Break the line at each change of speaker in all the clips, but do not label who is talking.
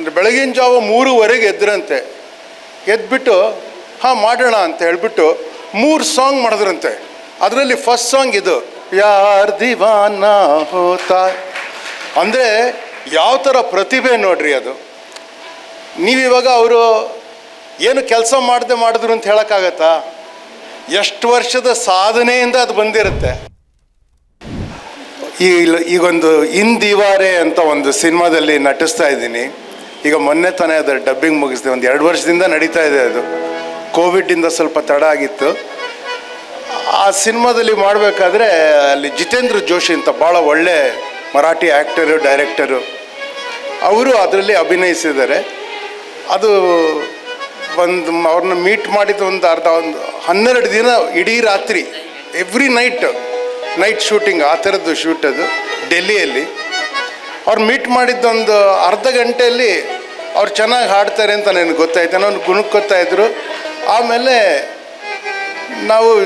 ಅಂದರೆ ಬೆಳಗಿನ ಜಾವ ಮೂರುವರೆಗೆ ಎದ್ರಂತೆ. ಎದ್ಬಿಟ್ಟು, ಹಾಂ ಮಾಡೋಣ ಅಂತ ಹೇಳ್ಬಿಟ್ಟು ಮೂರು ಸಾಂಗ್ ಮಾಡಿದ್ರಂತೆ. ಅದರಲ್ಲಿ ಫಸ್ಟ್ ಸಾಂಗ್ ಇದು, ಯಾರ್ ದಿವಾನ ಹೋತಾ? ಅಂದರೆ ಯಾವ ಥರ ಪ್ರತಿಭೆ ನೋಡ್ರಿ ಅದು. ನೀವಿವಾಗ ಅವರು ಏನು ಕೆಲಸ ಮಾಡದೆ ಮಾಡಿದ್ರು ಅಂತ ಹೇಳೋಕ್ಕಾಗತ್ತಾ? ಎಷ್ಟು ವರ್ಷದ ಸಾಧನೆಯಿಂದ ಅದು ಬಂದಿರುತ್ತೆ. ಈ ಈಗೊಂದು ಇನ್ ದಿವಾರೆ ಅಂತ ಒಂದು ಸಿನಿಮಾದಲ್ಲಿ ನಟಿಸ್ತಾ ಇದ್ದೀನಿ. ಈಗ ಮೊನ್ನೆ ತಾನೇ ಅದರ ಡಬ್ಬಿಂಗ್ ಮುಗಿಸಿದೆ, ಒಂದು ಎರಡು ವರ್ಷದಿಂದ ನಡೀತಾ ಇದೆ ಅದು. ಕೋವಿಡ್ಡಿಂದ ಸ್ವಲ್ಪ ತಡ ಆಗಿತ್ತು. ಆ ಸಿನಿಮಾದಲ್ಲಿ ಮಾಡಬೇಕಾದ್ರೆ ಅಲ್ಲಿ ಜಿತೇಂದ್ರ ಜೋಶಿ ಅಂತ ಭಾಳ ಒಳ್ಳೆ ಮರಾಠಿ ಆ್ಯಕ್ಟರು ಡೈರೆಕ್ಟರು, ಅವರು ಅದರಲ್ಲಿ ಅಭಿನಯಿಸಿದ್ದಾರೆ. ಅದು ಒಂದು ಅವ್ರನ್ನ ಮೀಟ್ ಮಾಡಿದ ಒಂದು ಅರ್ಧ, ಒಂದು ಹನ್ನೆರಡು ದಿನ ಇಡೀ ರಾತ್ರಿ ಎವ್ರಿ ನೈಟ್ ನೈಟ್ ಶೂಟಿಂಗ್ ಆ ಥರದ್ದು ಶೂಟ್ ಅದು, ಡೆಲ್ಲಿಯಲ್ಲಿ. ಅವ್ರು ಮೀಟ್ ಮಾಡಿದ್ದೊಂದು ಅರ್ಧ ಗಂಟೆಯಲ್ಲಿ ಅವ್ರು ಚೆನ್ನಾಗಿ ಹಾಡ್ತಾರೆ ಅಂತ ನನಗೆ ಗೊತ್ತಾಯ್ತು. ನಾನು ಗುಣಕ್ಕೊತ್ತಾ ಇದ್ದರು ಆಮೇಲೆ ನಾವು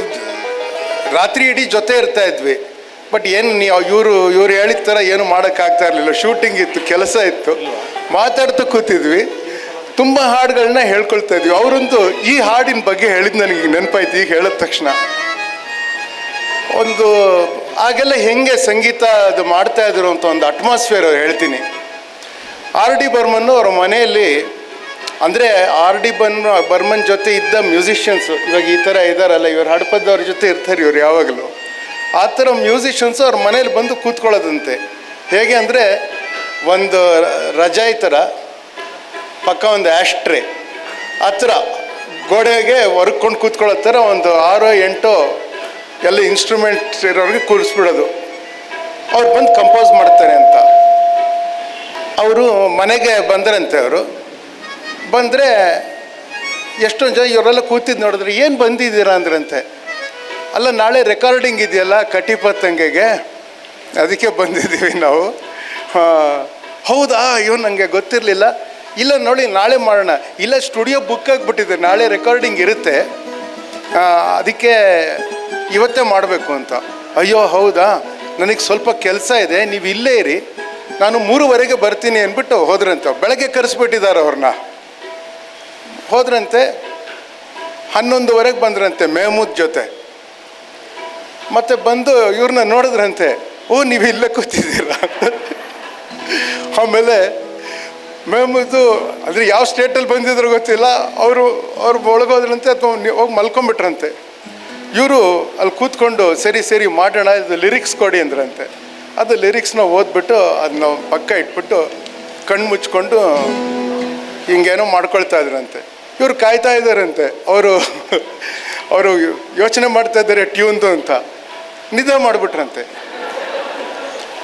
ರಾತ್ರಿ ಇಡೀ ಜೊತೆ ಇರ್ತಾ ಇದ್ವಿ. ಬಟ್ ಏನು ನೀವು ಇವರು, ಇವ್ರು ಹೇಳಿದ ಥರ ಏನು ಮಾಡೋಕ್ಕಾಗ್ತಾ ಇರಲಿಲ್ಲ. ಶೂಟಿಂಗ್ ಇತ್ತು, ಕೆಲಸ ಇತ್ತು. ಮಾತಾಡ್ತಾ ಕೂತಿದ್ವಿ. ತುಂಬ ಹಾಡುಗಳನ್ನ ಹೇಳ್ಕೊಳ್ತಾ ಇದ್ವಿ. ಅವರೊಂದು ಈ ಹಾಡಿನ ಬಗ್ಗೆ ಹೇಳಿದ್ದು ನನಗೆ ನೆನಪಾಯ್ತು. ಈಗ ಹೇಳಿದ ತಕ್ಷಣ. ಒಂದು ಆಗೆಲ್ಲ ಹೆಂಗೆ ಸಂಗೀತ ಅದು ಮಾಡ್ತಾ ಇದ್ರು ಅಂತ ಒಂದು ಅಟ್ಮಾಸ್ಫಿಯರ್ ಹೇಳ್ತೀನಿ. ಆರ್ ಡಿ ಬರ್ಮನ್ ಅವ್ರ ಮನೆಯಲ್ಲಿ, ಅಂದರೆ ಆರ್ ಡಿ ಬನ್, ಬರ್ಮನ್ ಜೊತೆ ಇದ್ದ ಮ್ಯೂಸಿಷಿಯನ್ಸ್ ಇವಾಗ ಈ ಥರ ಇದ್ದಾರಲ್ಲ ಇವ್ರು ಹಡಪದವ್ರ ಜೊತೆ ಇರ್ತಾರೆ ಇವ್ರು ಯಾವಾಗಲೂ. ಆ ಥರ ಮ್ಯೂಸಿಷಿಯನ್ಸ್ ಅವ್ರ ಮನೇಲಿ ಬಂದು ಕೂತ್ಕೊಳ್ಳೋದಂತೆ. ಹೇಗೆ ಅಂದರೆ, ಒಂದು ರಜಾಯಿ ಥರ ಪಕ್ಕ ಒಂದು ಆಶ್ಟ್ರೆ ಆ ಥರ ಗೋಡೆಗೆ ಹೊರ್ಕೊಂಡು ಕೂತ್ಕೊಳ್ಳೋ ಥರ ಒಂದು ಆರೋ ಎಂಟೋ ಎಲ್ಲ ಇನ್ಸ್ಟ್ರೂಮೆಂಟ್ ಇರೋರಿಗೆ ಕೂರಿಸ್ಬಿಡೋದು. ಅವ್ರು ಬಂದು ಕಂಪೋಸ್ ಮಾಡ್ತಾರೆ ಅಂತ. ಅವರು ಮನೆಗೆ ಬಂದರಂತೆ ಅವರು. ಬಂದರೆ ಎಷ್ಟೊಂದು ಜನ ಇವರೆಲ್ಲ ಕೂತಿದ್ದು ನೋಡಿದ್ರೆ, ಏನು ಬಂದಿದ್ದೀರಾ? ಅಂದ್ರಂತೆ. ಅಲ್ಲ, ನಾಳೆ ರೆಕಾರ್ಡಿಂಗ್ ಇದೆಯಲ್ಲ ಕಟಿಪತ್ತಂಗೆಗೆ ಅದಕ್ಕೆ ಬಂದಿದ್ದೀವಿ ನಾವು. ಹೌದಾ? ಇವ್ ನನಗೆ ಗೊತ್ತಿರಲಿಲ್ಲ. ಇಲ್ಲ ನೋಡಿ, ನಾಳೆ ಮಾಡೋಣ. ಇಲ್ಲ ಸ್ಟುಡಿಯೋ ಬುಕ್ ಆಗಿಬಿಟ್ಟಿದೆ. ನಾಳೆ ರೆಕಾರ್ಡಿಂಗ್ ಇರುತ್ತೆ. ಅದಕ್ಕೆ ಇವತ್ತೇ ಮಾಡಬೇಕು ಅಂತ. ಅಯ್ಯೋ, ಹೌದಾ? ನನಗೆ ಸ್ವಲ್ಪ ಕೆಲಸ ಇದೆ, ನೀವು ಇಲ್ಲೇ ಇರಿ. ನಾನು ಮೂರುವರೆಗೆ ಬರ್ತೀನಿ ಅಂದ್ಬಿಟ್ಟು ಹೋದ್ರಂತೆ. ಬೆಳಗ್ಗೆ ಕರೆಸ್ಬಿಟ್ಟಿದ್ದಾರೆ ಅವ್ರನ್ನ ಹೋದ್ರಂತೆ, ಹನ್ನೊಂದುವರೆಗೆ ಬಂದ್ರಂತೆ ಮೆಹಮೂದ್ ಜೊತೆ. ಮತ್ತೆ ಬಂದು ಇವ್ರನ್ನ ನೋಡಿದ್ರಂತೆ, ಓ, ನೀವು ಇಲ್ಲೇ ಕೂತಿದ್ದೀರಾ? ಆಮೇಲೆ ಮೆಹಮೂದು, ಅಂದರೆ ಯಾವ ಸ್ಟೇಟಲ್ಲಿ ಬಂದಿದ್ರು ಗೊತ್ತಿಲ್ಲ, ಅವರು, ಅವ್ರು ಒಳಗೋದ್ರಂತೆ ಅಥವಾ ಹೋಗಿ ಮಲ್ಕೊಂಬಿಟ್ರಂತೆ ಇವರು ಅಲ್ಲಿ ಕೂತ್ಕೊಂಡು ಸರಿ ಸರಿ ಮಾಡೋಣ, ಇದು ಲಿರಿಕ್ಸ್ ಕೊಡಿ ಅಂದ್ರಂತೆ. ಅದು ಲಿರಿಕ್ಸ್ನ ಓದ್ಬಿಟ್ಟು ಅದನ್ನ ಪಕ್ಕ ಇಟ್ಬಿಟ್ಟು ಕಣ್ಣು ಮುಚ್ಕೊಂಡು ಹಿಂಗೇನೋ ಮಾಡ್ಕೊಳ್ತಾ ಇದ್ರಂತೆ. ಇವರು ಕಾಯ್ತಾ ಇದ್ದಾರಂತೆ. ಅವರು ಅವರು ಯೋಚನೆ ಮಾಡ್ತಾ ಇದ್ದಾರೆ ಟ್ಯೂನ್ದು ಅಂತ. ನಿದ್ದೆ ಮಾಡಿಬಿಟ್ರಂತೆ.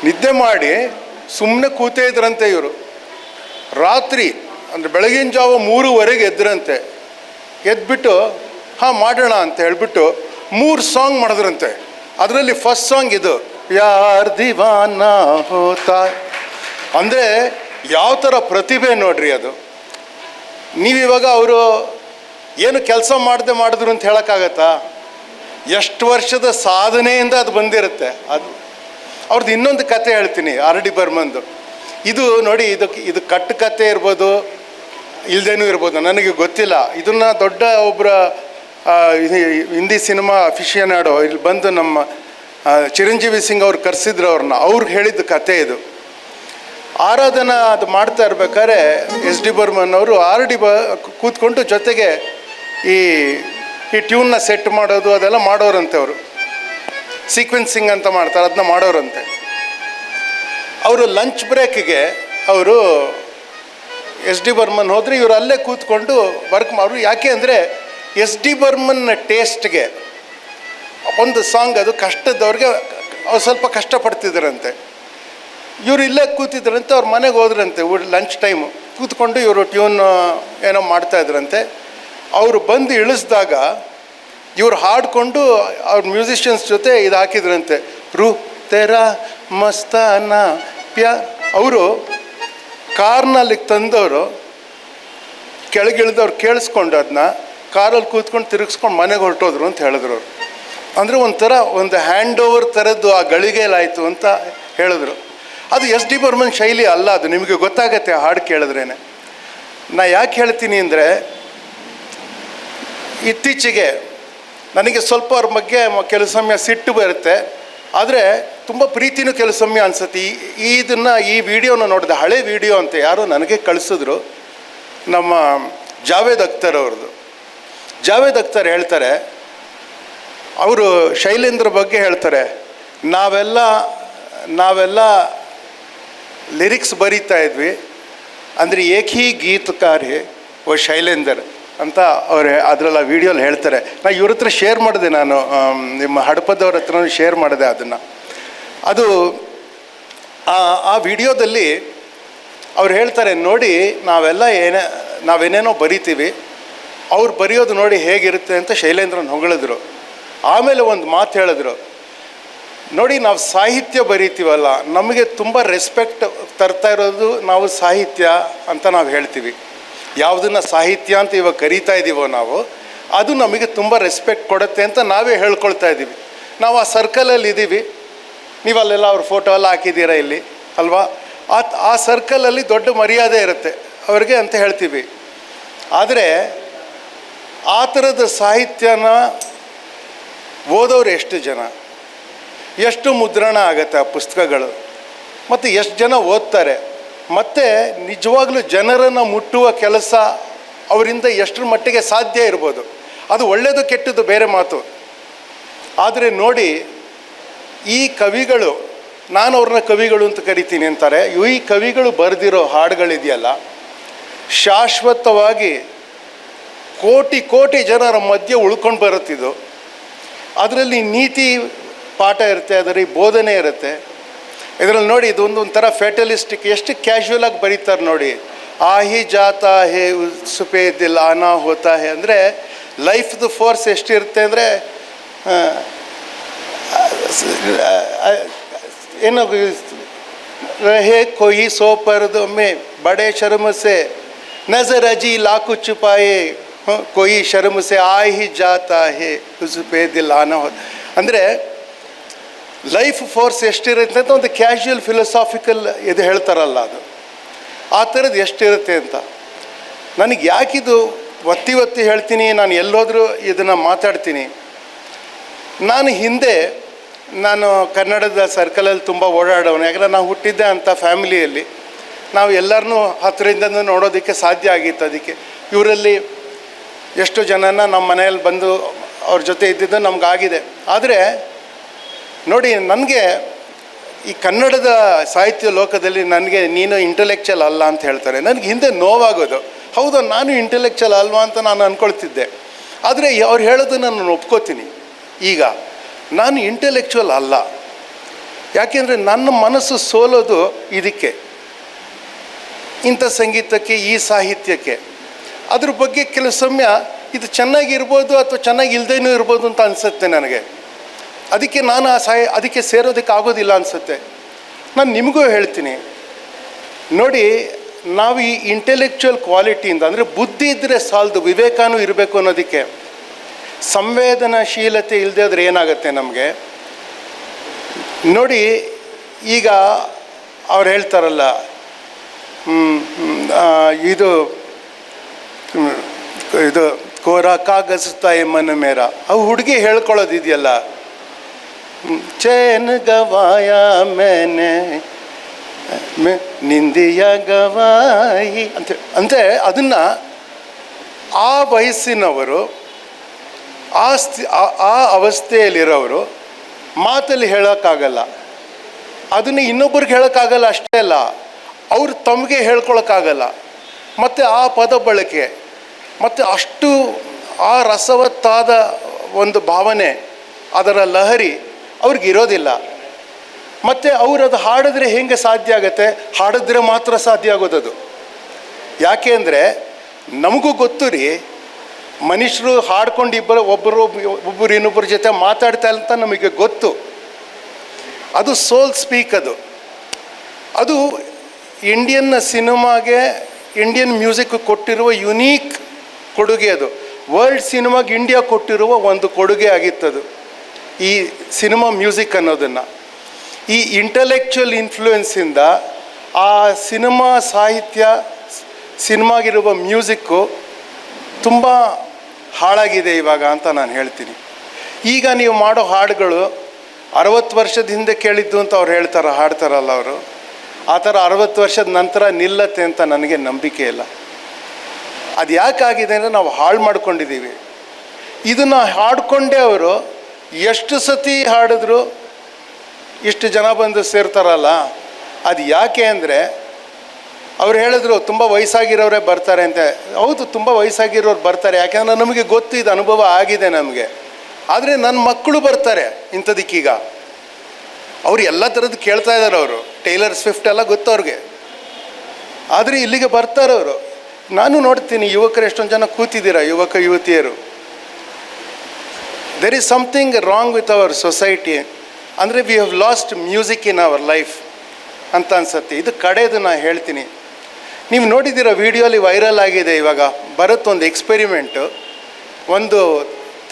ನಿದ್ದೆ ಮಾಡಿ ಸುಮ್ಮನೆ ಕೂತೇ ಇದ್ರಂತೆ ಇವರು. ರಾತ್ರಿ, ಅಂದರೆ ಬೆಳಗಿನ ಜಾವ ಮೂರುವರೆಗೆ ಎದ್ರಂತೆ. ಎದ್ಬಿಟ್ಟು, ಹಾಂ, ಮಾಡೋಣ ಅಂತ ಹೇಳ್ಬಿಟ್ಟು ಮೂರು ಸಾಂಗ್ ಮಾಡಿದ್ರಂತೆ. ಅದರಲ್ಲಿ ಫಸ್ಟ್ ಸಾಂಗ್ ಇದು, ಯಾರ್ ದಿವಾನ ಹೋತಾ? ಅಂದರೆ ಯಾವ ಥರ ಪ್ರತಿಭೆ ನೋಡ್ರಿ ಅದು. ನೀವಿವಾಗ ಅವರು ಏನು ಕೆಲಸ ಮಾಡದೆ ಮಾಡಿದ್ರು ಅಂತ ಹೇಳೋಕ್ಕಾಗತ್ತಾ? ಎಷ್ಟು ವರ್ಷದ ಸಾಧನೆಯಿಂದ ಅದು ಬಂದಿರುತ್ತೆ. ಅದು ಅವ್ರದ್ದು ಇನ್ನೊಂದು ಕತೆ ಹೇಳ್ತೀನಿ, ಆರ್ ಡಿ ಬರ್ಮಂದು ಇದು ನೋಡಿ ಇದು ಇದು ಕಟ್ಟು ಕತೆ ಇರ್ಬೋದು, ಇಲ್ದೇನೂ ಇರ್ಬೋದು, ನನಗೆ ಗೊತ್ತಿಲ್ಲ. ಇದನ್ನು ದೊಡ್ಡ ಒಬ್ಬರ ಹಿಂದಿ ಸಿನಿಮಾ ಅಫಿಷಿಯನಾಡೋ ಇಲ್ಲಿ ಬಂದು ನಮ್ಮ ಚಿರಂಜೀವಿ ಸಿಂಗ್ ಅವ್ರು ಕರೆಸಿದ್ರು ಅವ್ರನ್ನ ಅವ್ರಿಗೆ ಹೇಳಿದ ಕತೆ ಇದು. ಆರಾಧನಾ ಅದು ಮಾಡ್ತಾ ಇರ್ಬೇಕಾದ್ರೆ ಎಸ್ ಡಿ ಬರ್ಮನ್ ಅವರು ಆರ್ ಡಿ ಬ, ಕೂತ್ಕೊಂಡು ಜೊತೆಗೆ ಈ ಈ ಟ್ಯೂನ್ನ ಸೆಟ್ ಮಾಡೋದು, ಅದೆಲ್ಲ ಮಾಡೋರಂತೆ ಅವರು. ಸೀಕ್ವೆನ್ಸಿಂಗ್ ಅಂತ ಮಾಡ್ತಾರೆ ಅದನ್ನ ಮಾಡೋರಂತೆ. ಅವರು ಲಂಚ್ ಬ್ರೇಕ್ಗೆ ಅವರು ಎಸ್ ಡಿ ಬರ್ಮನ್ ಹೋದರೆ ಇವರು ಅಲ್ಲೇ ಕೂತ್ಕೊಂಡು ವರ್ಕ್ ಮಾಡೋರು ಯಾಕೆ ಅಂದರೆ ಎಸ್ ಡಿ ಬರ್ಮನ್ ಟೇಸ್ಟ್ಗೆ ಒಂದು ಸಾಂಗ್ ಅದು ಕಷ್ಟದವ್ರಿಗೆ ಅವ್ರು ಸ್ವಲ್ಪ ಕಷ್ಟಪಡ್ತಿದ್ರಂತೆ. ಇವರು ಇಲ್ಲೇ ಕೂತಿದ್ರಂತೆ, ಅವ್ರ ಮನೆಗೆ ಹೋದ್ರಂತೆ ಲಂಚ್ ಟೈಮು. ಕೂತ್ಕೊಂಡು ಇವರು ಟ್ಯೂನ್, ಏನೋ ಮಾಡ್ತಾಯಿದ್ರಂತೆ ಅವರು ಬಂದು ಇಳಿಸಿದಾಗ ಇವ್ರು ಹಾಡಿಕೊಂಡು ಅವ್ರ ಮ್ಯೂಸಿಷಿಯನ್ಸ್ ಜೊತೆ ಇದು ಹಾಕಿದ್ರಂತೆ. ರು ತೆರ ಮಸ್ತಾನ ಪ್ಯ ಅವರು ಕಾರ್ನಲ್ಲಿ ತಂದವರು, ಕೆಳಗಿಳಿದವ್ರು ಕೇಳಿಸ್ಕೊಂಡು ಅದನ್ನ ಕಾರಲ್ಲಿ ಕೂತ್ಕೊಂಡು ತಿರುಗಿಸ್ಕೊಂಡು ಮನೆಗೆ ಹೊರಟೋದ್ರು ಅಂತ ಹೇಳಿದ್ರು ಅವರು. ಅಂದರೆ ಒಂಥರ ಒಂದು ಹ್ಯಾಂಡ್ ಓವರ್ ಥರದ್ದು ಆ ಗಳಿಗೆಲಾಯಿತು ಅಂತ ಹೇಳಿದ್ರು. ಅದು ಎಸ್ ಡಿ ಬರ್ಮನ್ ಶೈಲಿ ಅಲ್ಲ ಅದು, ನಿಮಗೆ ಗೊತ್ತಾಗತ್ತೆ ಆ ಹಾಡು ಕೇಳಿದ್ರೇನೆ. ನಾ ಯಾಕೆ ಹೇಳ್ತೀನಿ ಅಂದರೆ, ಇತ್ತೀಚೆಗೆ ನನಗೆ ಸ್ವಲ್ಪ ಅವ್ರ ಬಗ್ಗೆ ಕೆಲವು ಸಮಯ ಸಿಟ್ಟು ಬರುತ್ತೆ. ಆದರೆ ತುಂಬ ಪ್ರೀತಿನೂ ಕೆಲವು ಸಮಯ ಅನಿಸುತ್ತೆ. ಈ ಇದನ್ನು ಈ ವಿಡಿಯೋನ ನೋಡಿದೆ ಹಳೆ ವಿಡಿಯೋ ಅಂತ ಯಾರೋ ನನಗೆ ಕಳಿಸಿದ್ರು. ನಮ್ಮ ಜಾವೇದ್ ಅಖ್ತರ್ ಅವ್ರದ್ದು. ಜಾವೇದ್ ಅಖ್ತರ್ ಹೇಳ್ತಾರೆ, ಅವರು ಶೈಲೇಂದ್ರ ಬಗ್ಗೆ ಹೇಳ್ತಾರೆ, ನಾವೆಲ್ಲ ನಾವೆಲ್ಲ ಲಿರಿಕ್ಸ್ ಬರೀತಾ ಇದ್ವಿ, ಅಂದರೆ ಏಕೀ ಗೀತಕಾರಿ ಓ ಶೈಲೇಂದರ್ ಅಂತ ಅವ್ರು ಅದರಲ್ಲ ವೀಡಿಯೋಲಿ ಹೇಳ್ತಾರೆ. ನಾ ಇವ್ರ ಹತ್ರ ಶೇರ್ ಮಾಡಿದೆ ನಾನು ನಿಮ್ಮ ಹಡಪದವ್ರ ಹತ್ರ ಶೇರ್ ಮಾಡಿದೆ ಅದನ್ನು. ಅದು, ಆ ವಿಡಿಯೋದಲ್ಲಿ ಅವ್ರು ಹೇಳ್ತಾರೆ, ನೋಡಿ, ನಾವೆಲ್ಲ ಏನೇ ನಾವೇನೇನೋ ಬರಿತೀವಿ ಅವ್ರು ಬರೆಯೋದು ನೋಡಿ ಹೇಗಿರುತ್ತೆ ಅಂತ ಶೈಲೇಂದ್ರನ್ ಹೊಗಳಿದ್ರು ಆಮೇಲೆ ಒಂದು ಮಾತು ಹೇಳಿದ್ರು. ನೋಡಿ, ನಾವು ಸಾಹಿತ್ಯ ಬರೀತೀವಲ್ಲ, ನಮಗೆ ತುಂಬ ರೆಸ್ಪೆಕ್ಟ್ ತರ್ತಾ ಇರೋದು ನಾವು ಸಾಹಿತ್ಯ ಅಂತ ನಾವು ಹೇಳ್ತೀವಿ. ಯಾವುದನ್ನು ಸಾಹಿತ್ಯ ಅಂತ ಇವಾಗ ಕರೀತಾ ಇದ್ದೀವೋ ನಾವು, ಅದು ನಮಗೆ ತುಂಬ ರೆಸ್ಪೆಕ್ಟ್ ಕೊಡುತ್ತೆ ಅಂತ ನಾವೇ ಹೇಳ್ಕೊಳ್ತಾ ಇದ್ದೀವಿ ನಾವು ಆ ಸರ್ಕಲಲ್ಲಿ ಇದ್ದೀವಿ ನೀವು ಅಲ್ಲೆಲ್ಲ ಅವ್ರ ಫೋಟೋ ಎಲ್ಲ ಹಾಕಿದ್ದೀರಾ ಇಲ್ಲಿ, ಅಲ್ವಾ? ಆ ಆ ಸರ್ಕಲಲ್ಲಿ ದೊಡ್ಡ ಮರ್ಯಾದೆ ಇರುತ್ತೆ, ಅವ್ರಿಗೆ ಅಂತ ಹೇಳ್ತೀವಿ. ಆದರೆ ಆ ಥರದ ಸಾಹಿತ್ಯನ ಓದೋರು ಎಷ್ಟು ಜನ? ಎಷ್ಟು ಮುದ್ರಣ ಆಗುತ್ತೆ ಆ ಪುಸ್ತಕಗಳು? ಮತ್ತು ಎಷ್ಟು ಜನ ಓದ್ತಾರೆ? ಮತ್ತು ನಿಜವಾಗ್ಲೂ ಜನರನ್ನು ಮುಟ್ಟುವ ಕೆಲಸ ಅವರಿಂದ ಎಷ್ಟರ ಮಟ್ಟಿಗೆ ಸಾಧ್ಯ ಇರ್ಬೋದು? ಅದು ಒಳ್ಳೆಯದು ಕೆಟ್ಟದ್ದು ಬೇರೆ ಮಾತು. ಆದರೆ ನೋಡಿ, ಈ ಕವಿಗಳು, ನಾನು ಅವ್ರನ್ನ ಕವಿಗಳು ಅಂತ ಕರಿತೀನಿ ಅಂತಾರೆ, ಈ ಕವಿಗಳು ಬರೆದಿರೋ ಹಾಡುಗಳಿದೆಯಲ್ಲ, ಶಾಶ್ವತವಾಗಿ ಕೋಟಿ ಕೋಟಿ ಜನರ ಮಧ್ಯೆ ಉಳ್ಕೊಂಡು ಬರುತ್ತಿದ್ದು ಅದರಲ್ಲಿ ನೀತಿ ಪಾಠ ಇರುತ್ತೆ, ಅದರಲ್ಲಿ ಬೋಧನೆ ಇರುತ್ತೆ. ಇದರಲ್ಲಿ ನೋಡಿ ಇದೊಂದು ಒಂಥರ ಫ್ಯಾಟಲಿಸ್ಟಿಕ್ ಎಷ್ಟು ಕ್ಯಾಶುವಲ್ ಆಗಿ ಬರೀತಾರೆ ನೋಡಿ. ಆಹಿ ಜಾತಾ ಹೇ ಸುಪೇದಿಲ್ಲ ಅನಾ ಹೋತಾ ಹೇ ಅಂದರೆ ಲೈಫ್ದು ಫೋರ್ಸ್ ಎಷ್ಟಿರುತ್ತೆ ಅಂದರೆ ಏನು ಹೇ ಕೊಯಿ ಸೋಪರದು ಮೇ ಬಡೆ ಶರ್ಮಸೆ, ನಜರ್ ಅಜಿ ಲಾಕು ಚುಪಾಯಿ कोई शर्म से आ ही जाता है उस पे दिल आना हो ಅಂದರೆ ಲೈಫ್ ಫೋರ್ಸ್ ಎಷ್ಟಿರುತ್ತೆ ಅಂತ ಒಂದು ಕ್ಯಾಶುಯಲ್ ಫಿಲಸಾಫಿಕಲ್ ಇದು ಹೇಳ್ತಾರಲ್ಲ ಅದು ಆ ಥರದ್ದು ಎಷ್ಟಿರುತ್ತೆ ಅಂತ ನನಗೆ ಯಾಕಿದು ಒತ್ತಿ ಒತ್ತಿ ಹೇಳ್ತೀನಿ ನಾನು ಎಲ್ಲೋದ್ರೂ ಇದನ್ನು ಮಾತಾಡ್ತೀನಿ ನಾನು ಹಿಂದೆ ನಾನು ಕನ್ನಡದ ಸರ್ಕಲಲ್ಲಿ ತುಂಬ ಓಡಾಡೋನು ಯಾಕಂದರೆ ನಾವು ಹುಟ್ಟಿದ್ದೆ ಅಂಥ ಫ್ಯಾಮಿಲಿಯಲ್ಲಿ ನಾವು ಎಲ್ಲರನ್ನೂ ಹತ್ತಿರದಿಂದ ನೋಡೋದಕ್ಕೆ ಸಾಧ್ಯ ಆಗಿತ್ತು ಅದಕ್ಕೆ ಇವರಲ್ಲಿ ಎಷ್ಟು ಜನನ ನಮ್ಮ ಮನೆಯಲ್ಲಿ ಬಂದು ಅವ್ರ ಜೊತೆ ಇದ್ದಿದ್ದು ನಮಗಾಗಿದೆ. ಆದರೆ ನೋಡಿ ನನಗೆ ಈ ಕನ್ನಡದ ಸಾಹಿತ್ಯ ಲೋಕದಲ್ಲಿ ನನಗೆ ನೀನು ಇಂಟೆಲೆಕ್ಚುಯಲ್ ಅಲ್ಲ ಅಂತ ಹೇಳ್ತಾರೆ. ನನಗೆ ಹಿಂದೆ ನೋವಾಗೋದು. ಹೌದು, ನಾನು ಇಂಟೆಲೆಕ್ಚುಯಲ್ ಅಲ್ವಾ ಅಂತ ನಾನು ಅಂದ್ಕೊಳ್ತಿದ್ದೆ ಆದರೆ ಅವ್ರು ಹೇಳೋದನ್ನು ನಾನು ಒಪ್ಕೋತೀನಿ. ಈಗ ನಾನು ಇಂಟೆಲೆಕ್ಚುಯಲ್ ಅಲ್ಲ. ಯಾಕೆಂದರೆ ನನ್ನ ಮನಸ್ಸು ಸೋಲೋದು ಇದಕ್ಕೆ. ಇಂಥ ಸಂಗೀತಕ್ಕೆ, ಈ ಸಾಹಿತ್ಯಕ್ಕೆ. ಅದ್ರ ಬಗ್ಗೆ ಕೆಲವು ಸಮಯ ಇದು ಚೆನ್ನಾಗಿರ್ಬೋದು ಅಥವಾ ಚೆನ್ನಾಗಿ ಇಲ್ಲದೇನೂ ಇರ್ಬೋದು ಅಂತ ಅನಿಸುತ್ತೆ ನನಗೆ. ಅದಕ್ಕೆ ನಾನು ಆ ಸಹಾಯ, ಅದಕ್ಕೆ ಸೇರೋದಕ್ಕೆ ಆಗೋದಿಲ್ಲ ಅನಿಸುತ್ತೆ. ನಾನು ನಿಮಗೂ ಹೇಳ್ತೀನಿ. ನೋಡಿ, ನಾವು ಈ ಇಂಟೆಲೆಕ್ಚುಯಲ್ ಕ್ವಾಲಿಟಿಯಿಂದ ಅಂದರೆ ಬುದ್ಧಿ ಇದ್ದರೆ ಸಾಲದು, ವಿವೇಕನೂ ಇರಬೇಕು ಅನ್ನೋದಕ್ಕೆ. ಸಂವೇದನಾಶೀಲತೆ ಇಲ್ಲದೆ ಆದರೆ ಏನಾಗುತ್ತೆ ನಮಗೆ? ನೋಡಿ, ಈಗ ಅವ್ರು ಹೇಳ್ತಾರಲ್ಲ ಇದು ಇದು ಕೋರ ಕಾಗಸ್ತಾಯಿ ಮನ ಮೇರ. ಅವು ಹುಡುಗಿ ಹೇಳ್ಕೊಳ್ಳೋದಿದೆಯಲ್ಲ. ಚೇನ್ ಗವಾಯ ಮೇನೆ ನಿಂದಿಯ ಗವಾಯಿ. ಅಂತ ಅಂದರೆ ಅದನ್ನು ಆ ವಯಸ್ಸಿನವರು, ಆ ಸ್ಥಿ, ಆ ಅವಸ್ಥೆಯಲ್ಲಿರೋರು ಮಾತಲ್ಲಿ ಹೇಳೋಕ್ಕಾಗಲ್ಲ. ಅದನ್ನು ಇನ್ನೊಬ್ರಿಗೆ ಹೇಳೋಕ್ಕಾಗಲ್ಲ ಅಷ್ಟೇ ಅಲ್ಲ. ಅವರು ತಮಗೆ ಹೇಳ್ಕೊಳಕ್ಕಾಗಲ್ಲ ಮತ್ತು ಆ ಪದ ಬಳಕೆ. ಮತ್ತು ಅಷ್ಟು ಆ ರಸವತ್ತಾದ ಒಂದು ಭಾವನೆ ಅದರ ಲಹರಿ ಅವ್ರಿಗೆ ಇರೋದಿಲ್ಲ. ಮತ್ತು ಅವ್ರು ಅದು ಹಾಡಿದ್ರೆ ಹೆಂಗೆ ಸಾಧ್ಯ ಆಗುತ್ತೆ? ಹಾಡಿದ್ರೆ ಮಾತ್ರ ಸಾಧ್ಯ ಆಗೋದದು. ಯಾಕೆ ಅಂದರೆ ನಮಗೂ ಗೊತ್ತು ರೀ, ಮನುಷ್ಯರು ಹಾಡ್ಕೊಂಡು ಇಬ್ಬರು ಒಬ್ಬರು ಒಬ್ಬರು ಇನ್ನೊಬ್ಬರ ಜೊತೆ ಮಾತಾಡ್ತಾ ಇಲ್ಲ ಅಂತ ನಮಗೆ ಗೊತ್ತು. ಅದು ಸೋಲ್ ಸ್ಪೀಕ್ ಅದು. ಅದು ಇಂಡಿಯನ್ ಸಿನಿಮಾಗೆ, ಇಂಡಿಯನ್ ಮ್ಯೂಸಿಕ್ ಕೊಟ್ಟಿರುವ ಯುನೀಕ್ ಕೊಡುಗೆ ಅದು. ವರ್ಲ್ಡ್ ಸಿನಿಮಾಗೆ ಇಂಡಿಯಾ ಕೊಟ್ಟಿರುವ ಒಂದು ಕೊಡುಗೆ ಆಗಿತ್ತದು. ಈ ಸಿನಿಮಾ ಮ್ಯೂಸಿಕ್ ಅನ್ನೋದನ್ನು. ಈ ಇಂಟಲೆಕ್ಚುಯಲ್ ಇನ್ಫ್ಲೂಯೆನ್ಸಿಂದ ಆ ಸಿನಿಮಾ ಸಾಹಿತ್ಯ ಸಿನಿಮಾಗಿರುವ ಮ್ಯೂಸಿಕ್ಕು ತುಂಬ ಹಾಳಾಗಿದೆ ಇವಾಗ ಅಂತ ನಾನು ಹೇಳ್ತೀನಿ. ಈಗ ನೀವು ಮಾಡೋ ಹಾಡುಗಳು ಅರವತ್ತು ವರ್ಷದ ಹಿಂದೆ ಕೇಳಿದ್ದು ಅಂತ ಅವ್ರು ಹೇಳ್ತಾರೆ, ಹಾಡ್ತಾರಲ್ಲ ಅವರು. ಆ ಥರ ಅರವತ್ತು ವರ್ಷದ ನಂತರ ನಿಲ್ಲತ್ತೆ ಅಂತ ನನಗೆ ನಂಬಿಕೆ ಇಲ್ಲ. ಅದು ಯಾಕಾಗಿದೆ ಅಂದರೆ ನಾವು ಹಾಳು ಮಾಡ್ಕೊಂಡಿದ್ದೀವಿ. ಇದನ್ನು ಹಾಡ್ಕೊಂಡೆ ಅವರು ಎಷ್ಟು ಸತಿ ಹಾಡಿದ್ರು ಇಷ್ಟು ಜನ ಬಂದು ಸೇರ್ತಾರಲ್ಲ, ಅದು ಯಾಕೆ ಅಂದರೆ ಅವ್ರು ಹೇಳಿದ್ರು ತುಂಬ ವಯಸ್ಸಾಗಿರೋರೇ ಬರ್ತಾರೆ ಅಂತ. ಹೌದು, ತುಂಬ ವಯಸ್ಸಾಗಿರೋರು ಬರ್ತಾರೆ, ಯಾಕೆಂದ್ರೆ ನಮಗೆ ಗೊತ್ತು ಇದು ಅನುಭವ ಆಗಿದೆ ನಮಗೆ. ಆದರೆ ನನ್ನ ಮಕ್ಕಳು ಬರ್ತಾರೆ ಇಂಥದಕ್ಕೀಗ. ಅವ್ರು ಎಲ್ಲ ಥರದ್ದು ಕೇಳ್ತಾ ಇದ್ದಾರೆ ಅವರು. ಟೈಲರ್ ಸ್ವಿಫ್ಟ್ ಎಲ್ಲ ಗೊತ್ತು ಅವ್ರಿಗೆ. ಆದರೆ ಇಲ್ಲಿಗೆ ಬರ್ತಾರೆ ಅವರು. ನಾನು ನೋಡ್ತೀನಿ, ಯುವಕರು ಎಷ್ಟೊಂದು ಜನ ಕೂತಿದ್ದೀರಾ, ಯುವಕ, ಯುವತಿಯರು? There is something wrong with our society ಅಂದರೆ we have lost music in our life ಅಂತ ಅನ್ಸತ್ತೆ. ಇದು ಕಡೆದು ನಾನು ಹೇಳ್ತೀನಿ. ನೀವು ನೋಡಿದ್ದೀರ, ವಿಡಿಯೋಲಿ ವೈರಲ್ ಆಗಿದೆ ಇವಾಗ. ಬರುತ್ತೊಂದು ಎಕ್ಸ್ಪೆರಿಮೆಂಟು ಒಂದು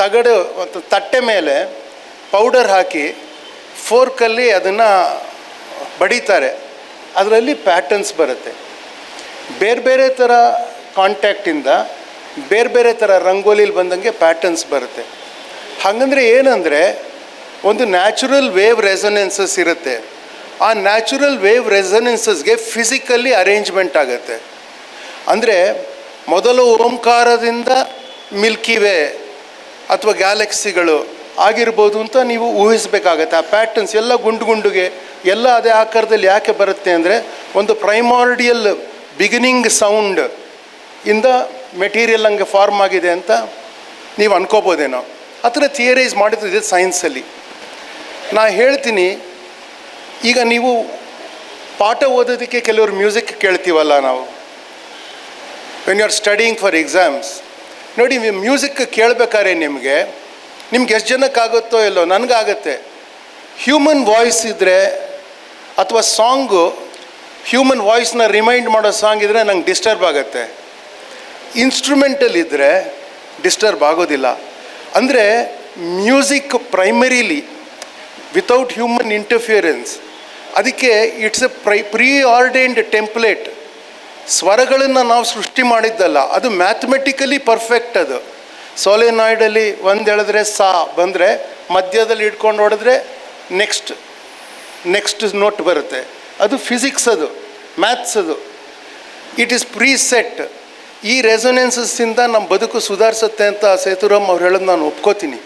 ತಗಡು ತಟ್ಟೆ ಮೇಲೆ ಪೌಡರ್ ಹಾಕಿ ಫೋರ್ಕಲ್ಲಿ ಅದನ್ನು ಬಡಿತಾರೆ. ಅದರಲ್ಲಿ ಪ್ಯಾಟರ್ನ್ಸ್ ಬರುತ್ತೆ. ಬೇರೆ ಬೇರೆ ಥರ ಕಾಂಟ್ಯಾಕ್ಟಿಂದ ಬೇರೆ ಬೇರೆ ಥರ ರಂಗೋಲಿಲಿ ಬಂದಂಗೆ ಪ್ಯಾಟರ್ನ್ಸ್ ಬರುತ್ತೆ. ಹಾಗಂದರೆ ಏನಂದರೆ, ಒಂದು ನ್ಯಾಚುರಲ್ ವೇವ್ ರೆಸೊನೆನ್ಸಸ್ ಇರುತ್ತೆ. ಆ ನ್ಯಾಚುರಲ್ ವೇವ್ ರೆಸೊನೆನ್ಸಸ್ಗೆ ಫಿಸಿಕಲಿ ಅರೇಂಜ್ಮೆಂಟ್ ಆಗುತ್ತೆ. ಅಂದರೆ, ಮೊದಲು ಓಂಕಾರದಿಂದ ಮಿಲ್ಕಿ ವೇ ಅಥವಾ ಗ್ಯಾಲಕ್ಸಿಗಳು ಆಗಿರ್ಬೋದು ಅಂತ ನೀವು ಊಹಿಸಬೇಕಾಗತ್ತೆ. ಆ ಪ್ಯಾಟರ್ನ್ಸ್ ಎಲ್ಲ ಗುಂಡು ಗುಂಡುಗೆ, ಎಲ್ಲ ಅದೇ ಆಕಾರದಲ್ಲಿ ಯಾಕೆ ಬರುತ್ತೆ ಅಂದರೆ, ಒಂದು ಪ್ರೈಮಾರ್ಡಿಯಲ್ ಬಿಗಿನಿಂಗ್ ಸೌಂಡ್ ಇಂದ ಮೆಟೀರಿಯಲ್ ನಂಗೆ ಫಾರ್ಮ್ ಆಗಿದೆ ಅಂತ ನೀವು ಅನ್ಕೋಬೋದೇನೋ. ಆ ಥರ ಥಿಯರೈಸ್ ಮಾಡಿದ್ರೆ ಸೈನ್ಸಲ್ಲಿ ನಾ ಹೇಳ್ತೀನಿ, ಈಗ ನೀವು ಪಾಠ ಓದೋದಕ್ಕೆ ಕೆಲವರು ಮ್ಯೂಸಿಕ್ ಕೇಳ್ತೀವಲ್ಲ ನಾವು. When you are studying for exams ನೋಡಿ ಮ್ಯೂಸಿಕ್ ಕೇಳಬೇಕಾದ್ರೆ ನಿಮಗೆ, ನಿಮ್ಗೆ ಎಷ್ಟು ಜನಕ್ಕಾಗುತ್ತೋ ಇಲ್ಲೋ, ನನಗಾಗತ್ತೆ. ಹ್ಯೂಮನ್ ವಾಯ್ಸ್ ಇದ್ದರೆ ಅಥವಾ ಸಾಂಗು ಹ್ಯೂಮನ್ ವಾಯ್ಸ್ನ ರಿಮೈಂಡ್ ಮಾಡೋ ಸಾಂಗ್ ಇದ್ದರೆ ನಂಗೆ ಡಿಸ್ಟರ್ಬ್ ಆಗುತ್ತೆ. ಇನ್ಸ್ಟ್ರೂಮೆಂಟಲ್ ಇದ್ದರೆ ಡಿಸ್ಟರ್ಬ್ ಆಗೋದಿಲ್ಲ. ಅಂದರೆ music primarily without human interference ಅದಕ್ಕೆ it's a fry pre ಆರ್ಡೆಂಡ್ template ಸ್ವರಗಳನ್ನು ನಾವು ಸೃಷ್ಟಿ ಮಾಡಿದ್ದಲ್ಲ, ಅದು ಮ್ಯಾಥಮೆಟಿಕಲಿ ಪರ್ಫೆಕ್ಟ್ ಅದು. ಸೋಲೆನಾಯ್ಡಲ್ಲಿ ಒಂದು ಹೇಳಿದ್ರೆ ಸಾ ಬಂದರೆ, ಮಧ್ಯದಲ್ಲಿ ಇಟ್ಕೊಂಡು ಹೊಡೆದ್ರೆ ನೆಕ್ಸ್ಟ್ ನೆಕ್ಸ್ಟ್ ನೋಟ್ ಬರುತ್ತೆ. ಅದು ಫಿಸಿಕ್ಸ್ ಅದು ಮ್ಯಾಥ್ಸ್ ಅದು. ಇಟ್ ಈಸ್ ಪ್ರೀ ಸೆಟ್ ಈ ರೆಸೊನೆನ್ಸಸ್ಸಿಂದ ನಮ್ಮ ಬದುಕು ಸುಧಾರಿಸುತ್ತೆ ಅಂತ ಸೇತುರಾಮ್ ಅವ್ರು ಹೇಳೋದು ನಾನು ಒಪ್ಕೋತೀನಿ.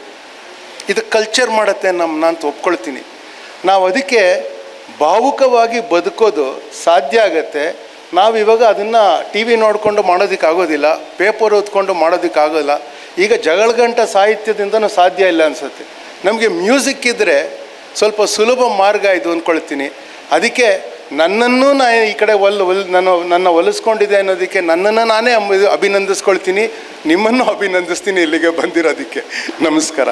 ಇದು ಕಲ್ಚರ್ ಮಾಡುತ್ತೆ ನಮ್ಮ ಅಂತ ಒಪ್ಕೊಳ್ತೀನಿ. ನಾವು ಅದಕ್ಕೆ ಭಾವುಕವಾಗಿ ಬದುಕೋದು ಸಾಧ್ಯ ಆಗತ್ತೆ. ನಾವು ಇವಾಗ ಅದನ್ನು ಟಿ ವಿ ನೋಡಿಕೊಂಡು ಮಾಡೋದಕ್ಕಾಗೋದಿಲ್ಲ ಪೇಪರ್ ಓದ್ಕೊಂಡು ಮಾಡೋದಕ್ಕಾಗೋಲ್ಲ ಈಗ ಜಗಳಗಂಟ ಸಾಹಿತ್ಯದಿಂದನೂ ಸಾಧ್ಯ ಇಲ್ಲ ಅನಿಸುತ್ತೆ. ನಮಗೆ ಮ್ಯೂಸಿಕ್ ಇದ್ದರೆ ಸ್ವಲ್ಪ ಸುಲಭ ಮಾರ್ಗ ಇದು ಅಂದ್ಕೊಳ್ತೀನಿ ಅದಕ್ಕೆ ನನ್ನನ್ನು ನಾನು ಈ ಕಡೆ ಒಲ್ ಒಲ್ ನಾನು ನನ್ನ ಒಲಿಸ್ಕೊಂಡಿದೆ ಅನ್ನೋದಕ್ಕೆ ನನ್ನನ್ನು ನಾನೇ ಅಭಿನಂದಿಸ್ಕೊಳ್ತೀನಿ. ನಿಮ್ಮನ್ನು ಅಭಿನಂದಿಸ್ತೀನಿ ಇಲ್ಲಿಗೆ ಬಂದಿರೋದಕ್ಕೆ. ನಮಸ್ಕಾರ.